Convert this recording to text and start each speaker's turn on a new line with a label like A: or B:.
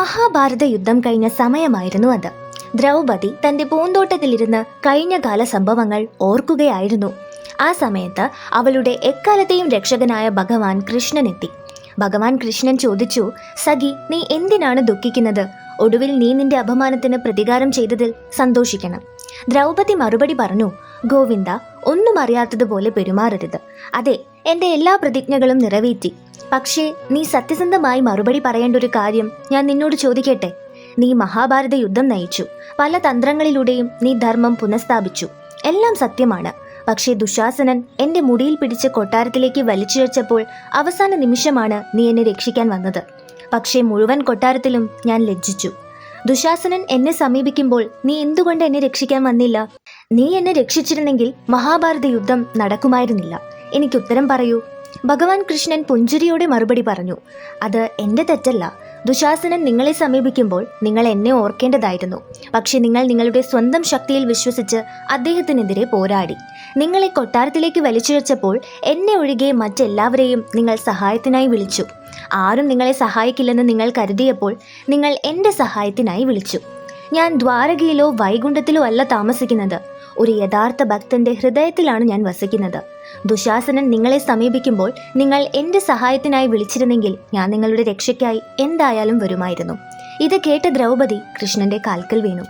A: മഹാഭാരത യുദ്ധം കഴിഞ്ഞ സമയമായിരുന്നു അത്. ദ്രൗപതി തന്റെ പൂന്തോട്ടത്തിലിരുന്ന് കഴിഞ്ഞ കാല സംഭവങ്ങൾ ഓർക്കുകയായിരുന്നു. ആ സമയത്ത് അവളുടെ എക്കാലത്തെയും രക്ഷകനായ ഭഗവാൻ കൃഷ്ണൻ എത്തി ഭഗവാൻ കൃഷ്ണൻ ചോദിച്ചു സഖി നീ എന്തിനാണ് ദുഃഖിക്കുന്നത്? ഒടുവിൽ നീ നിന്റെ അപമാനത്തിന് പ്രതികാരം ചെയ്തതിൽ സന്തോഷിക്കണം. ദ്രൗപതി മറുപടി പറഞ്ഞു ഗോവിന്ദ ഒന്നും അറിയാത്തതുപോലെ പെരുമാറരുത്. അതെ എന്റെ എല്ലാ പ്രതിജ്ഞകളും നിറവേറ്റി. പക്ഷേ നീ സത്യസന്ധമായി മറുപടി പറയേണ്ട ഒരു കാര്യം ഞാൻ നിന്നോട് ചോദിക്കട്ടെ? നീ മഹാഭാരത യുദ്ധം നയിച്ചു. പല തന്ത്രങ്ങളിലൂടെയും നീ ധർമ്മം പുനഃസ്ഥാപിച്ചു. എല്ലാം സത്യമാണ്. പക്ഷേ ദുശാസനൻ എന്റെ മുടിയിൽ പിടിച്ച് കൊട്ടാരത്തിലേക്ക് വലിച്ചിഴച്ചപ്പോൾ അവസാന നിമിഷമാണ് നീ എന്നെ രക്ഷിക്കാൻ വന്നത്. പക്ഷേ മുഴുവൻ കൊട്ടാരത്തിലും ഞാൻ ലജ്ജിച്ചു. ദുശാസനൻ എന്നെ സമീപിക്കുമ്പോൾ നീ എന്തുകൊണ്ട് എന്നെ രക്ഷിക്കാൻ വന്നില്ല? നീ എന്നെ രക്ഷിച്ചിരുന്നെങ്കിൽ മഹാഭാരത യുദ്ധം നടക്കുമായിരുന്നില്ല. എനിക്ക് ഉത്തരം പറയൂ ഭഗവാൻ കൃഷ്ണൻ പുഞ്ചിരിയോടെ മറുപടി പറഞ്ഞു അത് എന്റെ തെറ്റല്ല. ദുശാസനൻ നിങ്ങളെ സമീപിക്കുമ്പോൾ നിങ്ങൾ എന്നെ ഓർക്കേണ്ടതായിരുന്നു. പക്ഷേ നിങ്ങൾ നിങ്ങളുടെ സ്വന്തം ശക്തിയിൽ വിശ്വസിച്ച് അദ്ദേഹത്തിനെതിരെ പോരാടി. നിങ്ങളെ കൊട്ടാരത്തിലേക്ക് വലിച്ചിഴച്ചപ്പോൾ എന്നെ ഒഴികെ മറ്റെല്ലാവരെയും നിങ്ങൾ സഹായത്തിനായി വിളിച്ചു. ആരും നിങ്ങളെ സഹായിക്കില്ലെന്ന് നിങ്ങൾ കരുതിയപ്പോൾ നിങ്ങൾ എന്റെ സഹായത്തിനായി വിളിച്ചു. ഞാൻ ദ്വാരകയിലോ വൈകുണ്ഠത്തിലോ അല്ല താമസിക്കുന്നത്. ഒരു യഥാർത്ഥ ഭക്തന്റെ ഹൃദയത്തിലാണ് ഞാൻ വസിക്കുന്നത്. ദുശാസനൻ നിങ്ങളെ സമീപിക്കുമ്പോൾ നിങ്ങൾ എന്റെ സഹായത്തിനായി വിളിച്ചിരുന്നെങ്കിൽ ഞാൻ നിങ്ങളുടെ രക്ഷയ്ക്കായി എന്തായാലും വരുമായിരുന്നു. ഇത് കേട്ട ദ്രൗപദി കൃഷ്ണന്റെ കാൽക്കൽ വീണു.